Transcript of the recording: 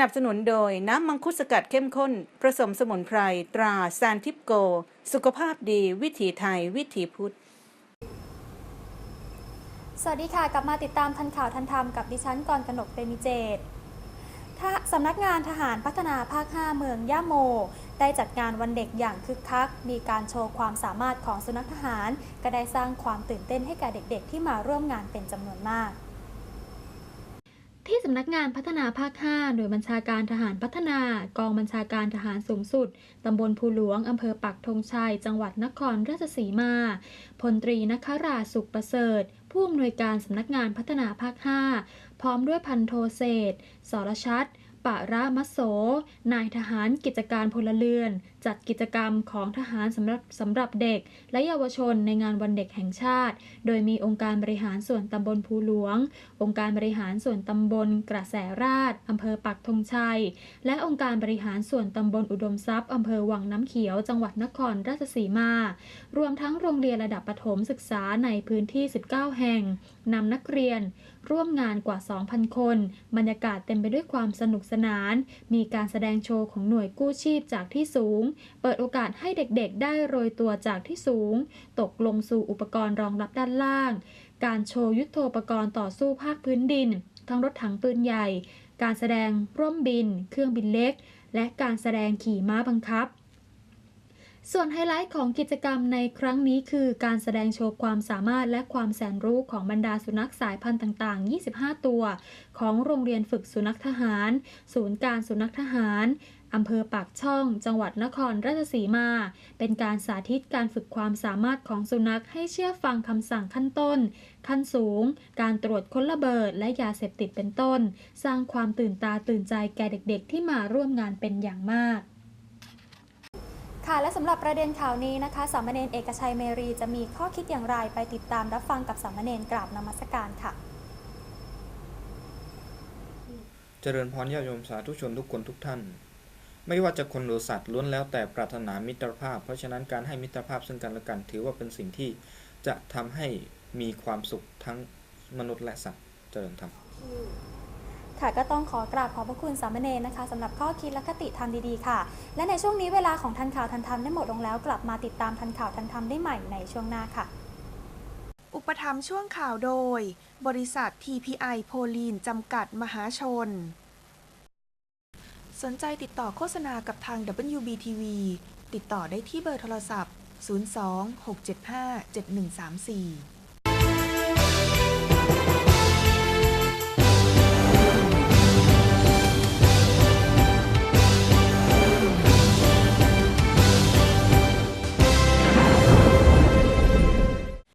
นับสนุนโดยน้ำมังคุดสกัดเข้มข้น ผสมสมุนไพร ตราซานทิปโก สุขภาพดี วิถีไทย วิถีพุทธ สวัสดีค่ะ กลับมาติดตามทันข่าวทันธรรมกับดิฉันกรกนกเตมิเจตถ้าสำนักงานทหารพัฒนาภาค 5 เมืองย่าโม ได้จัดงานวันเด็กอย่างคึกคัก มีการโชว์ความสามารถของสุนัขทหาร ก็ได้สร้างความตื่นเต้นให้แก่เด็กๆ ที่มาร่วมงานเป็นจำนวนมาก ที่สำนักงานพัฒนาภาค 5 หน่วยบัญชาการทหารพัฒนา กองบัญชาการทหารสูงสุด ตำบลภูหลวง อำเภอปักธงชัย จังหวัดนครราชสีมา พลตรีนคราสุขประเสริฐ ผู้อำนวยการสำนักงานพัฒนาภาค 5 พร้อมด้วยพันโทเศษ สรชัดปะระมะโส นายทหารกิจการพลเรือน จัดกิจกรรมของทหารสำหรับสำหรับเด็ก และเยาวชนในงานวันเด็กแห่งชาติ โดยมีองค์การบริหารส่วนตำบลภูหลวง องค์การบริหารส่วนตำบลกระแสราษฎร์อำเภอปักธงชัย และองค์การบริหารส่วนตำบลอุดมทรัพย์อำเภอวังน้ำเขียว จังหวัดนครราชสีมา รวมทั้งโรงเรียนระดับประถมศึกษาในพื้นที่ 19 แห่งนำนักเรียน ร่วมงานกว่า 2,000 คน บรรยากาศเต็มไปด้วยความสนุกสนาน มีการแสดงโชว์ของหน่วยกู้ชีพจากที่สูงเปิดโอกาสให้เด็กๆ ได้โรยตัวจากที่สูง ตกลงสู่อุปกรณ์รองรับด้านล่าง การโชว์ยุทโธปกรณ์ต่อสู้ภาคพื้นดิน ทั้งรถถังปืนใหญ่ การแสดงร่วมบิน เครื่องบินเล็ก และการแสดงขี่ม้าบังคับ ส่วนไฮไลท์ของกิจกรรมในครั้งนี้คือการแสดงโชว์ความสามารถและความแสนรู้ของบรรดาสุนัขสายพันธุ์ต่าง ๆ 25 ตัว ของโรงเรียนฝึกสุนัขทหาร ศูนย์การสุนัขทหารอำเภอปากช่อง จังหวัดนครราชสีมา เป็นการสาธิตการฝึกความสามารถของสุนัขให้เชื่อฟังคำสั่งขั้นต้น ขั้นสูง การตรวจค้นระเบิดและยาเสพติดเป็นต้น สร้างความตื่นตาตื่นใจแก่เด็กๆ ที่มาร่วมงานเป็นอย่างมาก ค่ะและสำหรับประเด็นข่าวนี้นะคะสามเณรเอกชัยเมรีจะมีข้อคิดอย่างไรไปติดตามรับฟังกับสามเณรกราบนมัสการค่ะ เจริญพรญาติโยมสาธุชนทุกคนทุกท่าน ไม่ว่าจะคนหรือสัตว์ล้วนแล้วแต่ปรารถนามิตรภาพ เพราะฉะนั้นการให้มิตรภาพซึ่งกันและกัน ถือว่าเป็นสิ่งที่จะทำให้มีความสุขทั้งมนุษย์และสัตว์เจริญธรรม ค่ะก็ต้องขอกราบขอบพระคุณสามเณรนะคะสำหรับข้อคิดและคติธรรมดีๆค่ะ และในช่วงนี้เวลาของทันข่าวทันธรรมได้หมดลงแล้ว กลับมาติดตามทันข่าวทันธรรมได้ใหม่ในช่วงหน้าค่ะ อุปถัมภ์ช่วงข่าวโดย บริษัท TPI โพลีนจำกัดมหาชน สนใจติดต่อโฆษณากับทาง WBTV ติดต่อได้ที่เบอร์โทรศัพท์ 02 675 7134